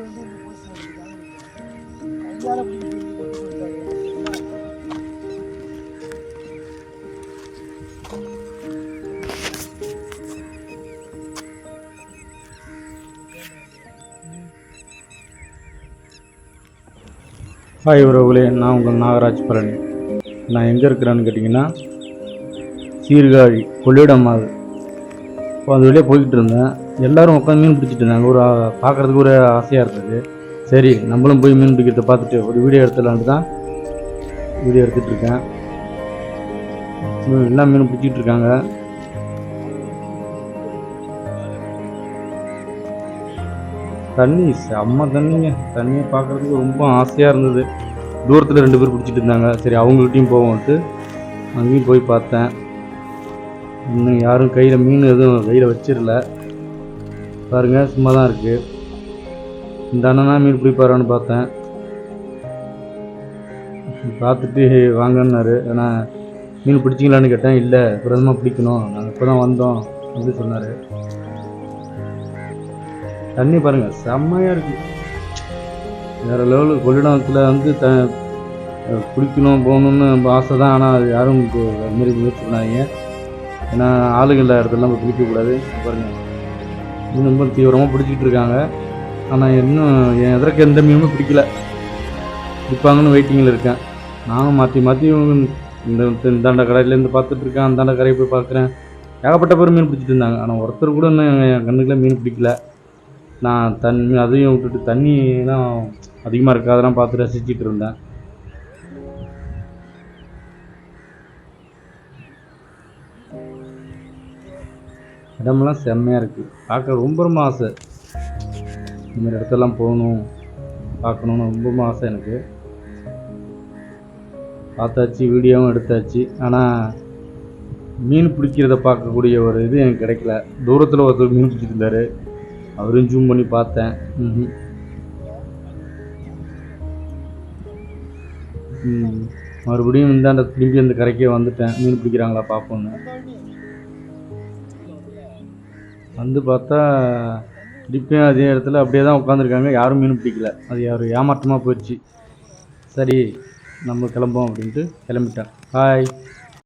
கொண்டு வந்து இந்த பூசி கையால் ஹாய் உறவுகளே நான் உங்கள் நாகராஜ் பழனி நான் எங்கே இருக்கிறேன்னு கேட்டிங்கன்னா சீர்காழி கொள்ளிடம் ஆகுது அப்போ அந்த வழியாக போய்கிட்டு இருந்தேன். எல்லாரும் உட்காந்து மீன் பிடிச்சிட்டு இருந்தாங்க. ஒரு பார்க்குறதுக்கு பார்க்கறதுக்கு ஒரு ஆசையாக இருந்தது. சரி நம்மளும் போய் மீன் பிடிக்கிறத பார்த்துட்டு ஒரு வீடியோ எடுத்துடலான்ட்டு தான் வீடியோ எடுத்துகிட்டு இருக்கேன். எல்லாம் மீன் பிடிச்சிட்டு இருக்காங்க. தண்ணி செம்ம தண்ணிங்க. தண்ணியை பார்க்குறதுக்கு ரொம்ப ஆசையாக இருந்தது. தூரத்தில் ரெண்டு பேர் பிடிச்சிட்டு இருந்தாங்க. சரி அவங்கள்ட்டையும் போவோம்ட்டு அங்கேயும் போய் பார்த்தேன். இன்னும் யாரும் கையில் மீன் எதுவும் கையில் வச்சிடல. பாருங்கள் சும்மா தான் இருக்குது இந்த அண்ணனா மீன் பிடிப்பாரான்னு பார்த்தேன். பார்த்துட்டு வாங்கன்னாரு. ஏன்னா மீன் பிடிச்சிங்களான்னு கேட்டேன். இல்லை பிரதமாக பிடிக்கணும். நாங்கள் இப்போ தான் வந்தோம் அப்படின்னு சொன்னார். தண்ணி பாருங்கள் செம்மையாக இருக்குது வேறு லெவலு கொள்ளிடத்தில் வந்து த பிடிக்கணும் குளிக்கணும் போகணுன்னு ரொம்ப ஆசை தான் ஆனால் அது யாரும் அதுமாரி முயற்சி பண்ணாதீங்க. ஏன்னா ஆளுகள் இல்லாத இடத்துலலாம் போய் பிடிக்கக்கூடாது. பாருங்க. மீன் ரொம்ப தீவிரமாக பிடிச்சிக்கிட்டு இருக்காங்க. ஆனால் இன்னும் என் எதற்கு எந்த மீனுமே பிடிக்கல. பிடிப்பாங்கன்னு வெயிட்டிங்கில் இருக்கேன். நானும் மாற்றி மாற்றி இந்த இந்தாண்ட கடையிலேருந்து பார்த்துட்ருக்கேன் அந்தாண்ட கரையை போய் பார்க்குறேன். ஏகப்பட்ட பேர் மீன் பிடிச்சிட்டு இருந்தாங்க. ஆனால் ஒருத்தர் கூட இன்னும் என் கண்ணுக்குள்ளே மீன் பிடிக்கல. நான் தண்ணி அதையும் விட்டுட்டு தண்ணிலாம் அதிகமாக இருக்காதெல்லாம் பார்த்து ரசிச்சிட்டு இருந்தேன். இடமெல்லாம் செம்மையாக இருக்குது பார்க்க ரொம்ப ரொம்ப ஆசை. இந்த இடத்தெல்லாம் போகணும் பார்க்கணுன்னு ரொம்ப ரொம்ப ஆசை எனக்கு. பார்த்தாச்சு வீடியோவும் எடுத்தாச்சு. ஆனால் மீன் பிடிக்கிறத பார்க்கக்கூடிய ஒரு இது எனக்கு கிடைக்கல. தூரத்தில் ஒருத்தர் மீன் பிடிச்சிட்டு அவரும் ஜூம் பண்ணி பார்த்தேன். மறுபடியும் இந்தாண்ட திரும்பி அந்த கரைக்கே வந்துட்டேன். மீன் பிடிக்கிறாங்களா பார்ப்போன்னு வந்து பார்த்தா திருப்பியும் அதே இடத்துல அப்படியே தான் உட்காந்துருக்காங்க யாரும் மீன் பிடிக்கல. அது ஒரு ஏமாற்றமாக போயிடுச்சு. சரி நம்ம கிளம்போம் அப்படின்ட்டு கிளம்பிட்டேன். ஹாய்